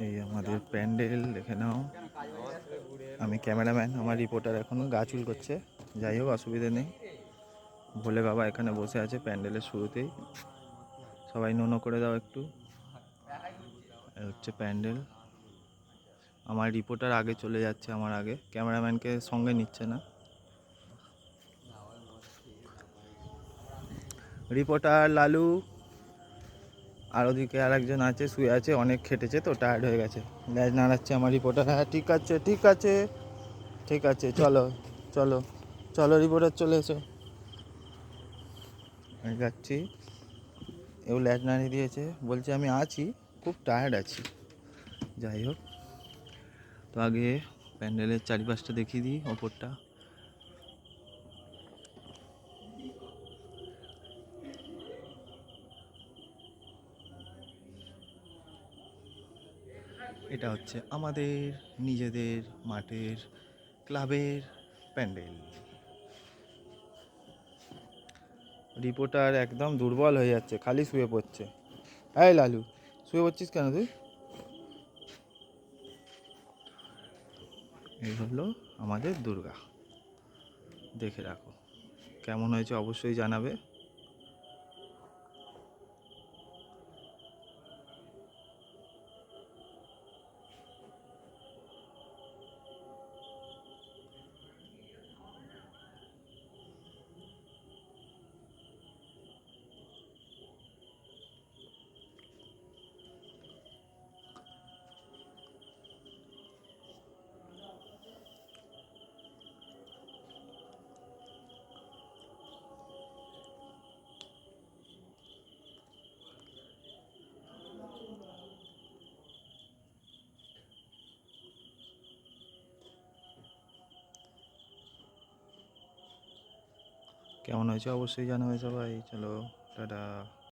এই আমাদের প্যান্ডেল দেখে নাও। আমি ক্যামেরাম্যান আমার রিপোর্টার এখনও গা চুল করছে। যাই হোক অসুবিধে নেই। ভোলে বাবা এখানে বসে আছে প্যান্ডেলের শুরুতেই। সবাই নোনো করে দাও একটু। হচ্ছে প্যান্ডেল। আমার রিপোর্টার আগে চলে যাচ্ছে আমার আগে। ক্যামেরাম্যানকে সঙ্গে নিচ্ছে না। রিপোর্টার লালু, আর ওদিকে আর একজন আছে, শুয়ে আছে, অনেক খেটেছে, তো টায়ার্ড হয়ে গেছে। ল্যাজ নাড়াচ্ছে আমার রিপোর্টার হ্যাঁ ঠিক আছে ঠিক আছে ঠিক আছে, চলো চলো চলো রিপোর্টার চলে এসো। যাচ্ছি। এও ল্যাজ নাড়িয়ে দিয়েছে, বলছে আমি আছি, খুব টায়ার্ড আছি। যাই হোক, তো আগে প্যান্ডেলের চারিপাশটা দেখিয়ে দিই, ওপরটা। এটা হচ্ছে আমাদের নিজেদের মাঠের ক্লাবের প্যান্ডেল। রিপোর্টার একদম দুর্বল হয়ে যাচ্ছে খালি শুয়ে পড়ছে। এই লালু শুয়ে পড়ছিস কেন তুই? এই হলো আমাদের দুর্গা। দেখে রাখো। কেমন হয়েছে অবশ্যই জানাবে। কেমন হয়েছে অবশ্যই জানাবে সবাই। চলো টাটা।